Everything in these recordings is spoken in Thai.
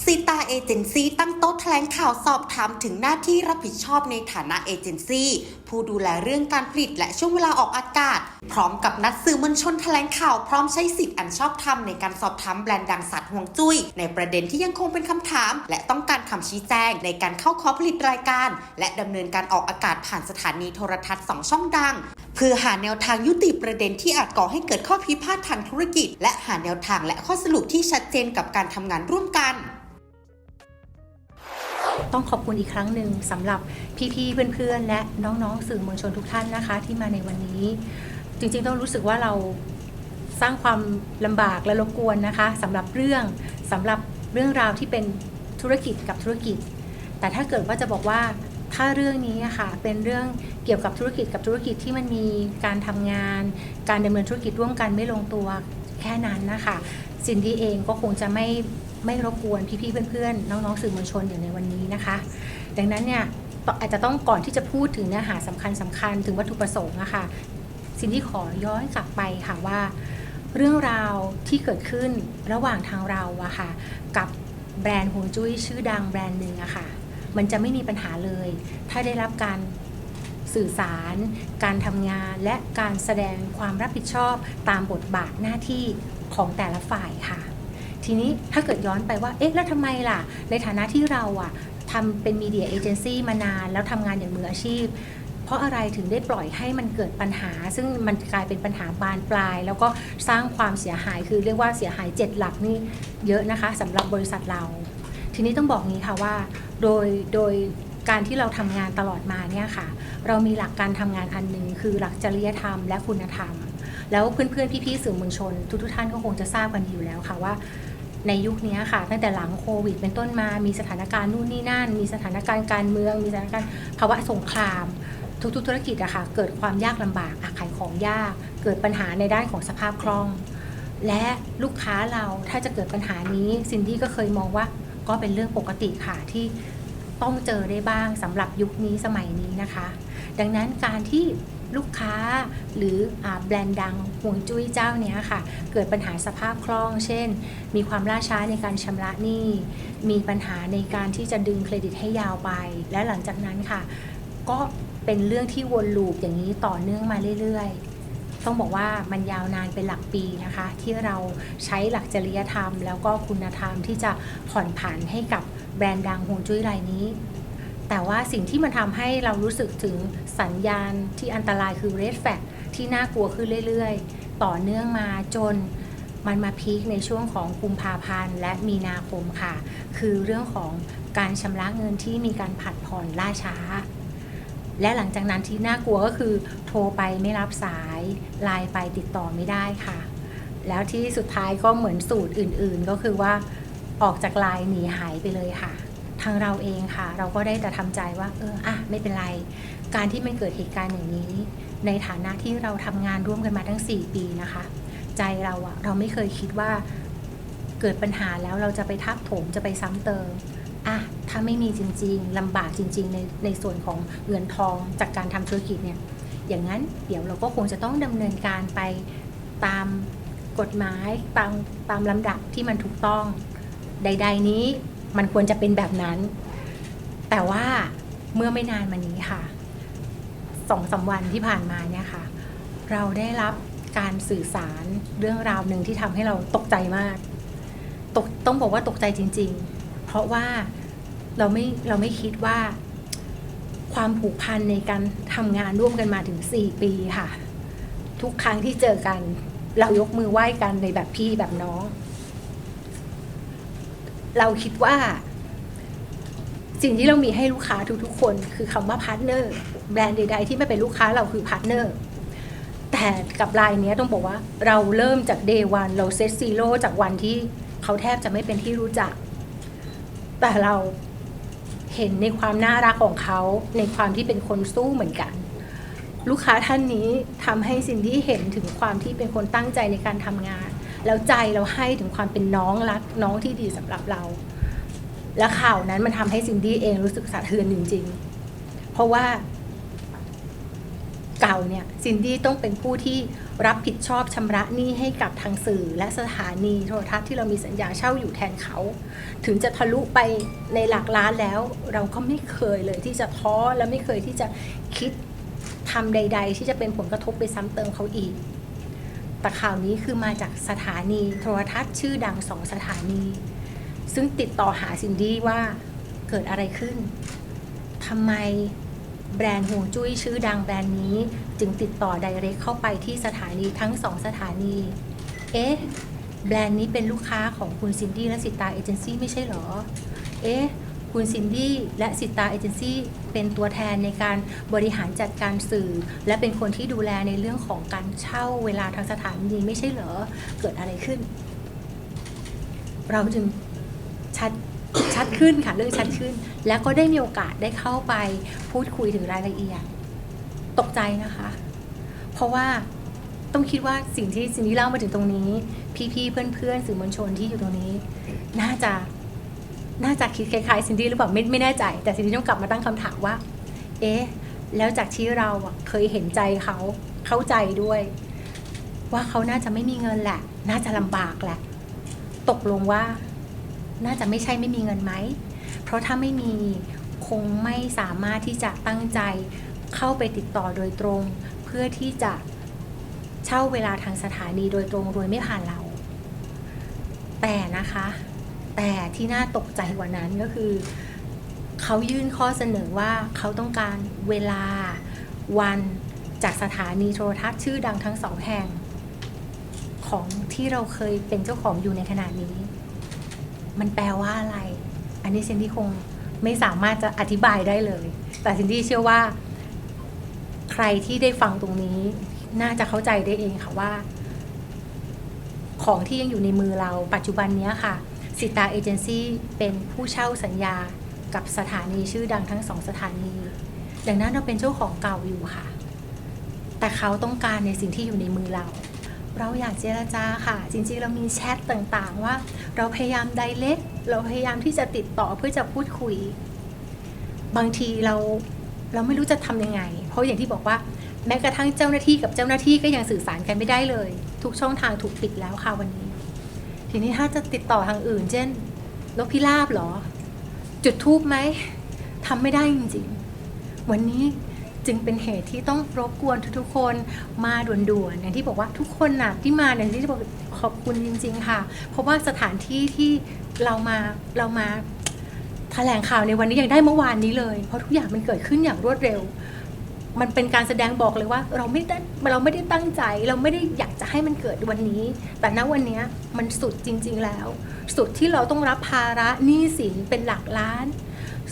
ซีตาเอเจนซี่ตั้งโต๊ะแถลงข่าวสอบถามถึงหน้าที่รับผิดชอบในฐานะเอเจนซี่ผู้ดูแลเรื่องการผลิตและช่วงเวลาออกอากาศ พร้อมกับนัดสื่อมวลชนแถลงข่าวพร้อมใช้สิทธิ์อันชอบธรรมในการสอบถามแบรนด์ดังสัตว์ห่วงจุ้ย ในประเด็นที่ยังคงเป็นคำถาม และต้องการคำชี้แจงในการเข้าขอผลิตรายการ และดำเนินการออกอากาศผ่านสถานีโทรทัศน์สองช่องดัง เพื่อหาแนวทางยุติประเด็นที่อาจก่อให้เกิดข้อพิพาททางธุรกิจ และหาแนวทางและข้อสรุปที่ชัดเจนกับการทำงานร่วมกัน ต้องขอบคุณอีกครั้งหนึ่งสำหรับพี่ๆเพื่อนๆ และน้องๆ สื่อมวลชนทุกท่านนะคะ ที่มาในวันนี้ จริงๆต้องรู้สึกว่าเราสร้างความลำบากและรบกวนนะคะสำหรับเรื่องสำหรับเรื่องราวที่เป็นธุรกิจกับธุรกิจ แต่ถ้าเกิดว่าจะบอกว่าถ้าเรื่องนี้ค่ะเป็นเรื่องเกี่ยวกับธุรกิจกับธุรกิจที่มันมีการทำงาน การดำเนินธุรกิจร่วมกันไม่ลงตัวแค่นั้นนะคะ ซินดี้เองก็คงจะไม่ไม่รบกวนพี่ๆเพื่อนๆน้องๆสื่อมวลชนอย่างในวันนี้นะคะ ดังนั้นเนี่ยอาจจะต้องก่อนที่จะพูดถึงเนื้อหาสำคัญสำคัญถึงวัตถุประสงค์อะค่ะซินดี้ขอย้อนกลับไปค่ะว่า เรื่องราวที่เกิดขึ้นระหว่างทางเราอะค่ะ กับแบรนด์ฮวงจุ้ยชื่อดังแบรนด์หนึ่งอะค่ะ มันจะไม่มีปัญหาเลย ถ้าได้รับการสื่อสาร การทำงานและการแสดงความรับผิดชอบตามบทบาทหน้าที่ ของแต่ละฝ่ายค่ะ ทีนี้ถ้าเกิดย้อนไปว่า เอ๊ะ แล้วทำไมล่ะ ในฐานะที่เราอะทำเป็นมีเดียเอเจนซี่มานาน แล้วทำงานอย่างมืออาชีพ เพราะอะไรถึงได้ปล่อยให้มันเกิดปัญหา ซึ่งมันกลายเป็นปัญหาบานปลาย แล้วก็สร้างความเสียหายคือเรียกว่าเสียหาย7หลักนี่เยอะนะคะสำหรับบริษัทเรา ทีนี้ต้องบอกงี้ค่ะว่า โดยโดยการที่เราทำงานตลอดมาเนี่ยค่ะ เรามีหลักการทำงานอันหนึ่งคือหลักจริยธรรมและคุณธรรม แล้วเพื่อนๆพี่ๆสื่อมวลชน ทุกๆท่านก็คงจะทราบกันอยู่แล้วค่ะว่าในยุคนี้ค่ะ ตั้งแต่หลังโควิด เป็นต้นมามีสถานการณ์นู่นนี่นั่น มีสถานการณ์การเมือง มีสถานการณ์ภาวะสงคราม ทุกๆธุรกิจอะค่ะเกิดความยากลำบากขายของยาก เกิดปัญหาในด้านของสภาพคล่อง และลูกค้าเราถ้าจะเกิดปัญหานี้ซินดี้ก็เคยมองว่าก็เป็นเรื่องปกติค่ะที่ต้องเจอได้บ้างสำหรับยุคนี้สมัยนี้นะคะ ดังนั้นการที่ ลูกค้า หรืออแบรนด์ดังห่วงจุ้ยเจ้าเนี้ยค่ะ เกิดปัญหาสภาพคล่อง เช่น มีความล่าช้าในการชำระหนี้ มีปัญหาในการที่จะดึงเครดิตให้ยาวไป และหลังจากนั้นค่ะ ก็เป็นเรื่องที่วนลูปอย่างนี้ต่อเนื่องมาเรื่อยๆ ต้องบอกว่ามันยาวนานเป็นหลักปีนะคะ ที่เราใช้หลักจริยธรรม แล้วก็คุณธรรมที่จะผ่อนผันให้กับแบรนด์ดังห่วงจุ้ยรายนี้ แต่ว่าสิ่งที่มันทำให้เรารู้สึกถึงสัญญาณที่อันตรายคือ red flag ที่น่ากลัวขึ้นเรื่อยๆ ต่อเนื่องมาจนมันมาพีคในช่วงของกุมภาพันธ์และมีนาคมค่ะ คือเรื่องของการชำระเงินที่มีการผัดผ่อนล่าช้า และหลังจากนั้นที่น่ากลัวก็คือ โทรไปไม่รับสายไลน์ไปติดต่อไม่ได้ค่ะ แล้วที่สุดท้ายก็เหมือนสูตรอื่นๆ ก็คือว่าออกจากไลน์หนีหายไปเลยค่ะ ทางเราเองค่ะ เราก็ได้แต่ทำใจว่า เอออะไม่เป็นไร การที่มันเกิดเหตุการณ์อย่างนี้ ในฐานะที่เราทำงานร่วมกันมาทั้ง 4 ปีนะคะ ใจเราอะเราไม่เคยคิดว่าเกิดปัญหาแล้วเราจะไปทับถมจะไปซ้ำเติมอะถ้าไม่มีจริง ๆลำบากจริง ๆ ในในส่วนของเงินทองจากการทำธุรกิจเนี่ย อย่างนั้นเดี๋ยวเราก็คงจะต้องดำเนินการไปตามกฎหมายตามตามลำดับที่มันถูกต้อง ใด ๆ นี้ มันควรจะเป็นแบบนั้น แต่ว่าเมื่อไม่นานมานี้ค่ะสองสามวันที่ผ่านมาเนี่ยค่ะ เราได้รับการสื่อสารเรื่องราวหนึ่งที่ทำให้เราตกใจมากตกต้องบอกว่าตกใจจริง ๆ เพราะว่าเราไม่เราไม่คิดว่า ความผูกพันในการทำงานร่วมกันมาถึง 4 ปีค่ะ ทุกครั้งที่เจอกัน เรายกมือไหว้กันในแบบพี่แบบน้อง เราคิดว่า สิ่งที่เรามีให้ลูกค้าทุกๆ คนคือคำว่าพาร์ทเนอร์แบรนด์ใดๆที่ไม่เป็นลูกค้าเราคือพาร์ทเนอร์แต่กับรายนี้ต้องบอกว่าเราเริ่มจากเดย์วันเราเซตซีโร่จากวันที่เขาแทบจะไม่เป็นที่รู้จัก แต่เราเห็นในความน่ารักของเขาในความที่เป็นคนสู้เหมือนกัน ลูกค้าท่านนี้ทำให้ซินดี้เห็นถึงความที่เป็นคนตั้งใจในการทำงาน แล้วใจเราให้ถึงความเป็นน้องรักน้องที่ดีสำหรับเรา และข่าวนั้นมันทำให้ซินดี้เองรู้สึกสะเทือนจริง ๆ เพราะว่าเก่าเนี่ยซินดี้ต้องเป็นผู้ที่รับผิดชอบชำระหนี้ให้กับทางสื่อและสถานีโทรทัศน์ที่เรามีสัญญาเช่าอยู่แทนเขา ถึงจะทะลุไปในหลักล้านแล้ว เราก็ไม่เคยเลยที่จะท้อและไม่เคยที่จะคิดทำใด ๆ ที่จะเป็นผลกระทบไปซ้ำเติมเขาอีก แต่ข่าวนี้คือมาจากสถานีโทรทัศน์ชื่อดังสองสถานี ซึ่งติดต่อหาซินดี้ว่าเกิดอะไรขึ้นทำไมแบรนด์ห่วงจุ้ยชื่อดังแบรนด์นี้ จึงติดต่อไดเรกเข้าไปที่สถานีทั้งสองสถานี เอ๊ะ แบรนด์นี้เป็นลูกค้าของคุณซินดี้และสิตาเอเจนซี่ไม่ใช่เหรอ เอ๊ะ คุณซินดี้และสิตาเอเจนซี่เป็นตัวแทนในการบริหารจัดการสื่อ และเป็นคนที่ดูแลในเรื่องของการเช่าเวลาทางสถานีไม่ใช่เหรอ เกิดอะไรขึ้น เราจึงชัดชัดขึ้นค่ะเรื่องชัดขึ้น แล้วก็ได้มีโอกาสได้เข้าไปพูดคุยถึงรายละเอียด ตกใจนะคะ เพราะว่าต้องคิดว่าสิ่งที่สิ่งที่เล่ามาถึงตรงนี้ พี่ๆเพื่อนๆสื่อมวลชนที่อยู่ตรงนี้ น่าจะ น่าจะคิดคล้ายๆซินดี้หรือเปล่าไม่ไม่แน่ใจ แต่ซินดี้ต้องกลับมาตั้งคำถามว่า เอ๊ะแล้วจากที่เราเคยเห็นใจเขาเข้าใจด้วย ว่าเขาน่าจะไม่มีเงินแหละ น่าจะลำบากแหละ ตกลงว่า น่าจะไม่ใช่ไม่มีเงินไหม เพราะถ้าไม่มีคงไม่สามารถที่จะตั้งใจเข้าไปติดต่อโดยตรง เพื่อที่จะเช่าเวลาทางสถานีโดยตรงโดยไม่ผ่านเรา แต่นะคะ แต่ที่น่าตกใจกว่านั้นก็คือ เขายื่นข้อเสนอว่าเขาต้องการเวลาวันจากสถานีโทรทัศน์ชื่อดังทั้งสองแห่ง ของที่เราเคยเป็นเจ้าของอยู่ในขณะนี้ มันแปลว่าอะไร อันนี้ซินดี้คงไม่สามารถจะอธิบายได้เลย แต่ซินดี้เชื่อว่า ใครที่ได้ฟังตรงนี้ น่าจะเข้าใจได้เองค่ะว่า ของที่ยังอยู่ในมือเราปัจจุบันนี้ค่ะ สิตาเอเจนซี่เป็นผู้เช่าสัญญากับสถานีชื่อดังทั้งสองสถานี ดังนั้นเราเป็นเจ้าของเก่าอยู่ค่ะ แต่เขาต้องการในสิ่งที่อยู่ในมือเรา เราอยากเจรจาค่ะ จริงๆ เรามีแชทต่างๆ ว่า เราพยายามไดเ c กเราพยายามที่จะติดต่อเพื่อจะพูดคุย บางทีเราเราไม่รู้จะทำยังไง เพราะอย่างที่บอกว่าแม้กระทั่งเจ้าหน้าที่กับเจ้าหน้าที่ก็ยังสื่อสารกันไม่ได้เลย ทุกช่องทางถูกปิดแล้วค่ะวันนี้ ทีนี้ถ้าจะติดต่อทางอื่น เช่นนกพิราบหรอ จุดทูบไหมทำไม่ได้จริงๆ วันนี้จึงเป็นเหตุที่ต้องรบกวนทุกๆคนมาด่วนๆอย่างที่บอกว่าทุกคนน่ะที่มาเนี่ยที่บอกขอบคุณจริง ๆ ค่ะ เพราะว่าสถานที่ที่เรามาเรามาแถลงข่าวในวันนี้ยังได้เมื่อวานนี้เลย เพราะทุกอย่างมันเกิดขึ้นอย่างรวดเร็ว มันเป็นการแสดงบอกเลยว่าเราไม่ได้เราไม่ได้ตั้งใจ เราไม่ได้อยากจะให้มันเกิดวันนี้ แต่ณวันนี้มันสุดจริง ๆแล้ว สุดที่เราต้องรับภาระหนี้สินเป็นหลักล้าน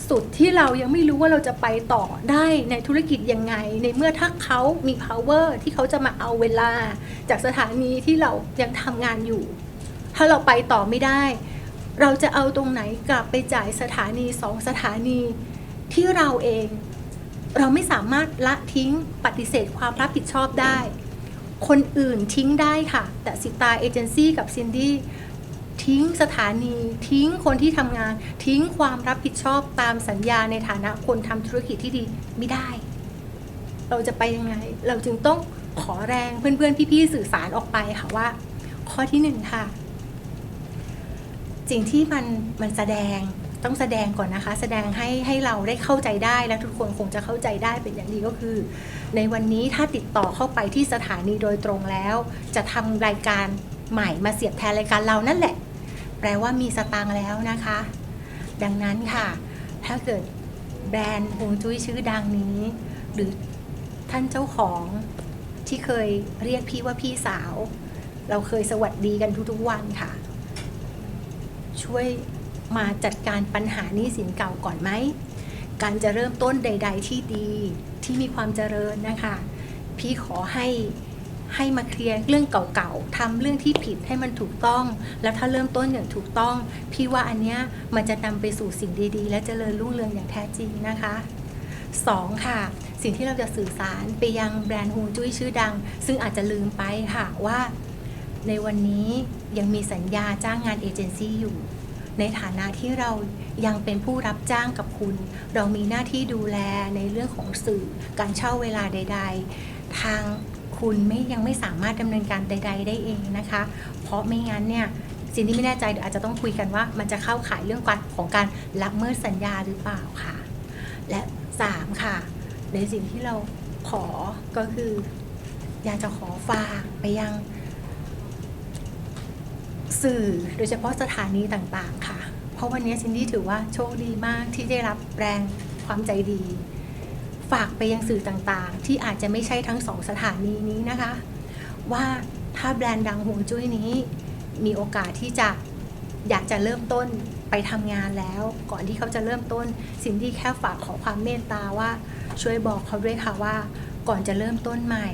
สุดที่เรายังไม่รู้ว่าเราจะไปต่อได้ในธุรกิจยังไง ในเมื่อถ้าเขามี power ที่เขาจะมาเอาเวลา จากสถานีที่เรายังทำงานอยู่ ถ้าเราไปต่อไม่ได้ เราจะเอาตรงไหนกลับไปจ่ายสถานีสองสถานีที่เราเอง เราไม่สามารถละทิ้งปฏิเสธความรับผิดชอบได้ คนอื่นทิ้งได้ค่ะ แต่สิตาเอเจนซี่กับซินดี้ทิ้งสถานี ทิ้งคนที่ทำงาน ทิ้งความรับผิดชอบตามสัญญาในฐานะคนทำธุรกิจที่ดีไม่ได้ เราจะไปยังไง เราจึงต้องขอแรงเพื่อนๆ พี่ๆ สื่อสารออกไปค่ะว่า ข้อที่หนึ่งค่ะ สิ่งที่มันมันแสดง ต้องแสดงก่อนนะคะ แสดงให้ให้เราได้เข้าใจได้และทุกคนคงจะเข้าใจได้เป็นอย่างดีก็คือ ในวันนี้ถ้าติดต่อเข้าไปที่สถานีโดยตรงแล้ว จะทำรายการใหม่มาเสียบแทนรายการเรานั่นแหละ แปลว่ามีสตางค์แล้วนะคะ ดังนั้นค่ะ ถ้าเกิดแบรนด์ฮวงจุ้ยชื่อดังนี้ หรือท่านเจ้าของที่เคยเรียกพี่ว่าพี่สาว เราเคยสวัสดีกันทุกๆวันค่ะ ช่วย มาจัดการปัญหานี้สินเก่าก่อนไหม การจะเริ่มต้นใด ๆ ที่ดีที่มีความเจริญนะคะ พี่ขอให้ให้มาเคลียร์เรื่องเก่าๆทำเรื่องที่ผิดให้มันถูกต้อง แล้วถ้าเริ่มต้นอย่างถูกต้อง พี่ว่าอันเนี้ยมันจะนำไปสู่สิ่งดีๆ และเจริญรุ่งเรืองอย่างแท้จริงนะคะสองค่ะ สิ่งที่เราจะสื่อสารไปยังแบรนด์ฮวงจุ้ยชื่อดัง ซึ่งอาจจะลืมไปค่ะว่า ในวันนี้ยังมีสัญญาจ้างงานเอเจนซี่อยู่ ในฐานะที่เรายังเป็นผู้รับจ้างกับคุณ เรามีหน้าที่ดูแลในเรื่องของสื่อการเช่าเวลาใด ๆ ทางคุณไม่ยังไม่สามารถดำเนินการใด ๆ ได้เองนะคะ เพราะไม่งั้นเนี่ยสิ่งที่ไม่แน่ใจเดี๋ยวอาจจะต้องคุยกันว่า มันจะเข้าข่ายเรื่องการของการละเมิดสัญญาหรือเปล่าค่ะ และสามค่ะ ในสิ่งที่เราขอก็คือ อยากจะขอฝากไปยัง สื่อโดยเฉพาะสถานีต่างๆ ค่ะ เพราะวันนี้ซินดี้ถือว่าโชคดีมากที่ได้รับแรงความใจดี ฝากไปยังสื่อต่างๆ ที่อาจจะไม่ใช่ทั้งสองสถานีนี้นะคะ ว่าถ้าแบรนด์ดังห่วงจุ้ยนี้ มีโอกาสที่จะอยากจะเริ่มต้นไปทำงานแล้ว ก่อนที่เขาจะเริ่มต้นสิ่งที่แค่ฝากขอความเมตตาว่าช่วยบอกเขาด้วยค่ะว่า ก่อนจะเริ่มต้นใหม่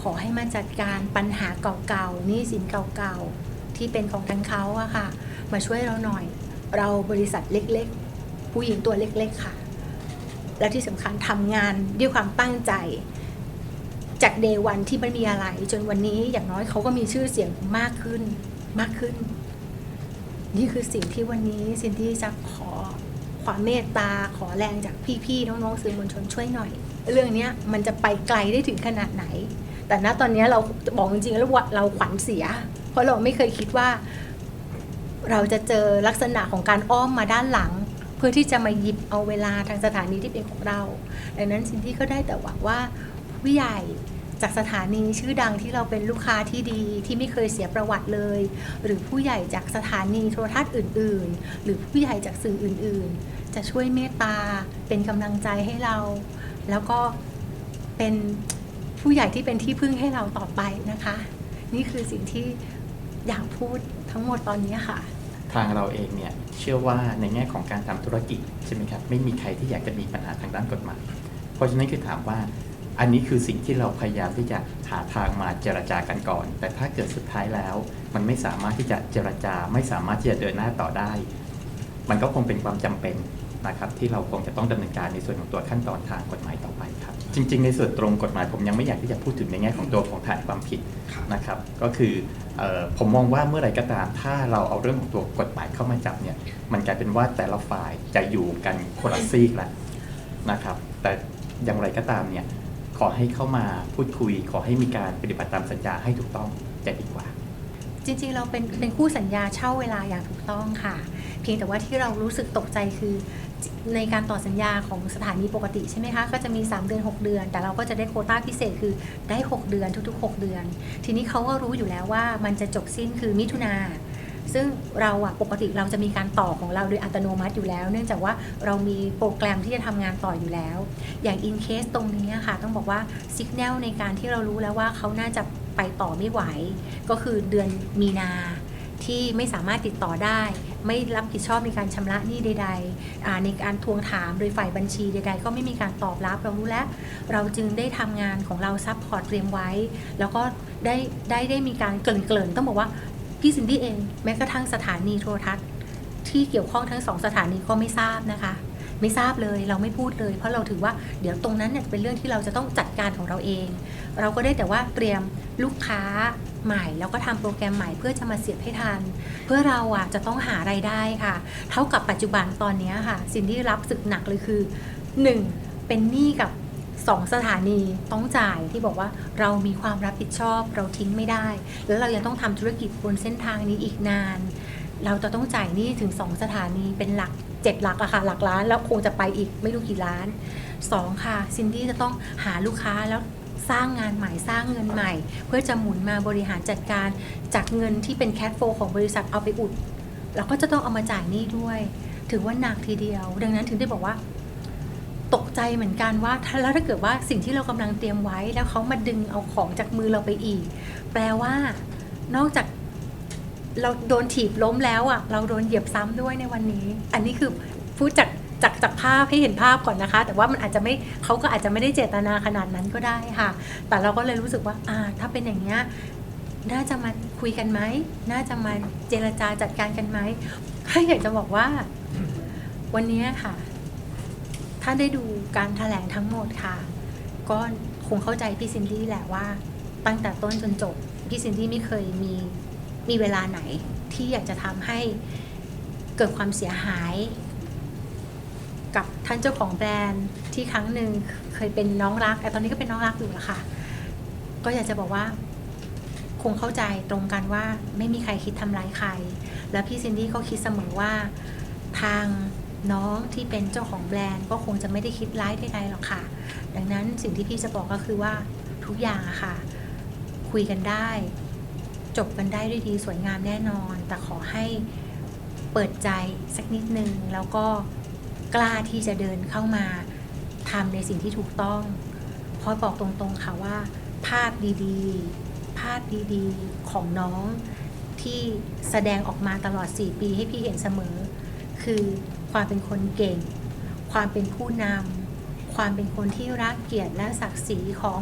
ขอให้มาจัดการปัญหาเก่าๆนี้สินเก่าๆ ที่เป็นของทั้งเขาอะค่ะ มาช่วยเราหน่อย เราบริษัทเล็กๆ ผู้หญิงตัวเล็กๆค่ะ และที่สำคัญทำงานด้วยความตั้งใจ จากเดวันที่ไม่มีอะไร จนวันนี้อย่างน้อยเขาก็มีชื่อเสียงมากขึ้นมากขึ้น นี่คือสิ่งที่วันนี้ซินดี้จะขอความเมตตาขอแรงจากพี่ๆน้องๆสื่อมวลชนช่วยหน่อย เรื่องนี้มันจะไปไกลได้ถึงขนาดไหน แต่ณตอนนี้เราบอกจริงๆแล้วเราขวัญเสีย เพราะเราไม่เคยคิดว่า เราจะเจอลักษณะของการอ้อมมาด้านหลัง เพื่อที่จะมาหยิบเอาเวลาทางสถานีที่เป็นของเรา ดังนั้นสิ่งที่ก็ได้แต่หวังว่าผู้ใหญ่จากสถานีชื่อดังที่เราเป็นลูกค้าที่ดีที่ไม่เคยเสียประวัติเลย หรือผู้ใหญ่จากสถานีโทรทัศน์อื่น ๆ หรือผู้ใหญ่จากสื่ออื่น ๆ จะช่วยเมตตาเป็นกำลังใจให้เรา แล้วก็เป็น ผู้ใหญ่ที่เป็นที่พึ่งให้เราต่อไปนะคะ นี่คือสิ่งที่อยากพูดทั้งหมดตอนนี้ค่ะ ทางเราเองเนี่ยเชื่อว่าในแง่ของการทำธุรกิจใช่ไหมครับไม่มีใครที่อยากจะมีปัญหาทางด้านกฎหมาย เพราะฉะนั้นคือถามว่าอันนี้คือสิ่งที่เราพยายามที่จะหาทางมาเจรจากันก่อน แต่ถ้าเกิดสุดท้ายแล้ว มันไม่สามารถที่จะเจรจา ไม่สามารถที่จะเดินหน้าต่อได้ มันก็คงเป็นความจำเป็นนะครับที่เราคงจะต้องดำเนินการในส่วนของตัวขั้นตอนทางกฎหมายต่อไปครับ จริง ๆ ในส่วนตรงกฎหมายผมยังไม่อยากที่จะพูดถึงในแง่ของตัวของฐานความผิดนะครับ ก็คือเออผมมองว่าเมื่อไหรก็ตาม ถ้าเราเอาเรื่องของตัวกฎหมายเข้ามาจับเนี่ยมันกลายเป็นว่าแต่ละฝ่ายจะอยู่กันคนละซีกแล้วนะครับ แต่อย่างไรก็ตามเนี่ยขอให้เข้ามาพูดคุย ขอให้มีการปฏิบัติตามสัญญาให้ถูกต้องจะดีกว่า จริงๆเราเป็นเป็นคู่สัญญาเช่าเวลาอย่างถูกต้องค่ะเพียงแต่ว่าที่เรารู้สึกตกใจคือในการต่อสัญญาของสถานีปกติใช่ไหมคะ ก็จะมี 3 เดือน 6 เดือน แต่เราก็จะได้โคต้าพิเศษคือได้ 6 เดือนทุก ๆ 6 เดือน ทีนี้เขาก็รู้อยู่แล้วว่ามันจะจบสิ้นคือมิถุนาซึ่งเราอะปกติเราจะมีการต่อของเราโดยอัตโนมัติอยู่แล้ว เนื่องจากว่าเรามีโปรแกรมที่จะทำงานต่ออยู่แล้ว อย่างอินเคสตรงนี้ค่ะ ต้องบอกว่าสัญญาณในการที่เรารู้แล้วว่าเขาน่าจะไปต่อไม่ไหว ก็คือเดือนมีนาที่ไม่สามารถติดต่อได้ ไม่รับผิดชอบในการชำระหนี้ใดๆในการทวงถามโดยฝ่ายบัญชีใด ๆ ก็ไม่มีการตอบรับเรารู้แล้ว เราจึงได้ทำงานของเราซัพพอร์ตเตรียมไว้ แล้วก็ได้ได้ได้มีการเกริ่นๆต้องบอกว่าพี่ซินดี้เองแม้กระทั่งสถานีโทรทัศน์ที่เกี่ยวข้องทั้งสองสถานีก็ไม่ทราบนะคะ ไม่ทราบเลยเราไม่พูดเลย เพราะเราถือว่าเดี๋ยวตรงนั้นเนี่ยเป็นเรื่องที่เราจะต้องจัดการของเราเอง เราก็ได้แต่ว่าเตรียมลูกค้าใหม่ แล้วก็ทำโปรแกรมใหม่เพื่อจะมาเสียบให้ทัน เพื่อเราอะจะต้องหารายได้ค่ะ เท่ากับปัจจุบันตอนนี้ค่ะสิ่งที่รับสึกหนักเลยคือ 1. เป็นหนี้กับ2สถานีต้องจ่ายที่บอกว่าเรามีความรับผิดชอบเราทิ้งไม่ได้ แล้วเรายังต้องทำธุรกิจบนเส้นทางนี้อีกนาน เราจะต้องจ่ายหนี้ถึง 2 สถานีเป็นหลัก 7 หลักอะค่ะ หลักล้านแล้วคงจะไปอีกไม่รู้กี่ล้าน 2 ค่ะ ซินดี้จะต้องหาลูกค้าแล้วสร้างงานใหม่สร้างเงินใหม่ เพื่อจะหมุนมาบริหารจัดการจากเงินที่เป็นแค f โฟของบริษัทเอาไปอุดเราก็จะต้องเอามาจ่ายหนี้ด้วย ถือว่าหนักทีเดียว ดังนั้นถึงได้บอกว่า ตกใจเหมือนกันว่าถ้าแล้วถ้าเกิดว่าสิ่งที่เรากำลังเตรียมไว้แล้วเขามาดึงเอาของจากมือเราไปอีก แปลว่านอกจาก เราโดนถีบล้มแล้วอะ เราโดนเหยียบซ้ำด้วยในวันนี้ อันนี้คือพูดจากจากจากภาพให้เห็นภาพก่อนนะคะ แต่ว่ามันอาจจะไม่เขาก็อาจจะไม่ได้เจตนาขนาดนั้นก็ได้ค่ะ แต่เราก็เลยรู้สึกว่าอ่า ถ้าเป็นอย่างเนี้ยน่าจะมาคุยกันไหมน่าจะมาเจรจาจัดการกันไหมถ้าอยากจะบอกว่า วันนี้ค่ะ ถ้าได้ดูการแถลงทั้งหมดค่ะ ก็คงเข้าใจพี่ซินดี้แหละว่า ตั้งแต่ต้นจนจบพี่ซินดี้ไม่เคยมี มีเวลาไหนที่อยากจะทำให้เกิดความเสียหาย กับท่านเจ้าของแบรนด์ที่ครั้งหนึ่งเคยเป็นน้องรักแต่ตอนนี้ก็เป็นน้องรักอยู่ละค่ะ ก็อยากจะบอกว่าคงเข้าใจตรงกันว่าไม่มีใครคิดทำร้ายใคร แล้วพี่ซินดี้ก็คิดเสมอว่าทางน้องที่เป็นเจ้าของแบรนด์ก็คงจะไม่ได้คิดร้ายใดๆหรอกค่ะ ดังนั้นสิ่งที่พี่จะบอกก็คือว่าทุกอย่างอะค่ะ คุยกันได้ จบกันได้ด้วยดีสวยงามแน่นอน แต่ขอให้เปิดใจสักนิดนึง แล้วก็กล้าที่จะเดินเข้ามาทำในสิ่งที่ถูกต้อง เพราะบอกตรงๆค่ะว่า ภาพดีๆ ภาพดีๆของน้องที่แสดงออกมาตลอด 4 ปีให้พี่เห็นเสมอ คือความเป็นคนเก่ง ความเป็นผู้นำความเป็นคนที่รักเกียรติและศักดิ์ศรีของ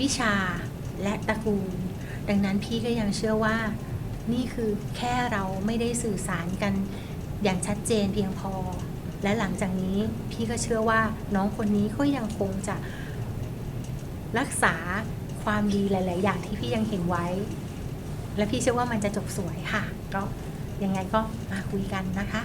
วิชาและตระกูล ดังนั้นพี่ก็ยังเชื่อว่า นี่คือแค่เราไม่ได้สื่อสารกันอย่างชัดเจนเพียงพอ และหลังจากนี้พี่ก็เชื่อว่าน้องคนนี้ก็ยังคงจะรักษาความดีหลาย ๆ อย่างที่พี่ยังเห็นไว้ และพี่เชื่อว่ามันจะจบสวยค่ะ ก็ยังไงก็มาคุยกันนะคะ